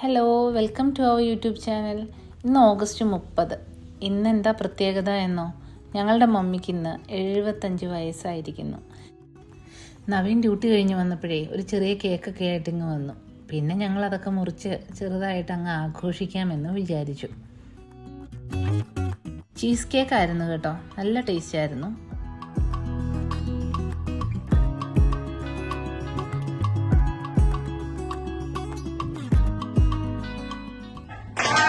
Hello welcome to our YouTube channel ഇന്ന് August മുപ്പത്. ഇന്ന് എന്താ പ്രത്യേകത എന്നോ? ഞങ്ങളുടെ മമ്മിക്ക് ഇന്ന് എഴുപത്തഞ്ച് വയസ്സായിരിക്കുന്നു. നവീൻ ഡ്യൂട്ടി കഴിഞ്ഞ് വന്നപ്പോഴേ ഒരു ചെറിയ കേക്കൊക്കെ ആയിട്ട് ഇങ്ങ് വന്നു. പിന്നെ ഞങ്ങൾ അതൊക്കെ മുറിച്ച് ചെറുതായിട്ട് അങ്ങ് ആഘോഷിക്കാമെന്ന് വിചാരിച്ചു. ചീസ് കേക്ക് ആയിരുന്നു കേട്ടോ. നല്ല ടേസ്റ്റ് ആയിരുന്നു.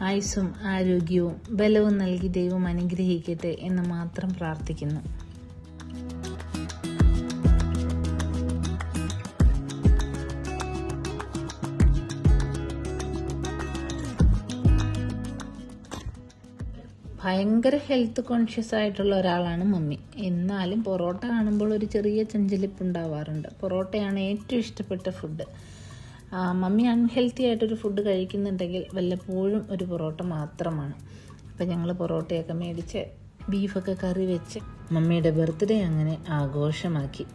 ആയുസ്സും ആരോഗ്യവും ബലവും നൽകി ദൈവം അനുഗ്രഹിക്കട്ടെ എന്ന് മാത്രം പ്രാർത്ഥിക്കുന്നു. ഭയങ്കര ഹെൽത്ത് കോൺഷ്യസ് ആയിട്ടുള്ള ഒരാളാണ് മമ്മി. എന്നാലും പൊറോട്ട കാണുമ്പോൾ ഒരു ചെറിയ ചെഞ്ചലിപ്പ് ഉണ്ടാവാറുണ്ട് പൊറോട്ടയാണ് ഏറ്റവും ഇഷ്ടപ്പെട്ട ഫുഡ് മമ്മി അൺഹെൽത്തി ആയിട്ടൊരു ഫുഡ് കഴിക്കുന്നുണ്ടെങ്കിൽ വല്ലപ്പോഴും ഒരു പൊറോട്ട മാത്രമാണ്. അപ്പം ഞങ്ങൾ പൊറോട്ടയൊക്കെ മേടിച്ച് ബീഫൊക്കെ കറി വെച്ച് മമ്മിയുടെ ബർത്ത്ഡേ അങ്ങനെ ആഘോഷമാക്കി.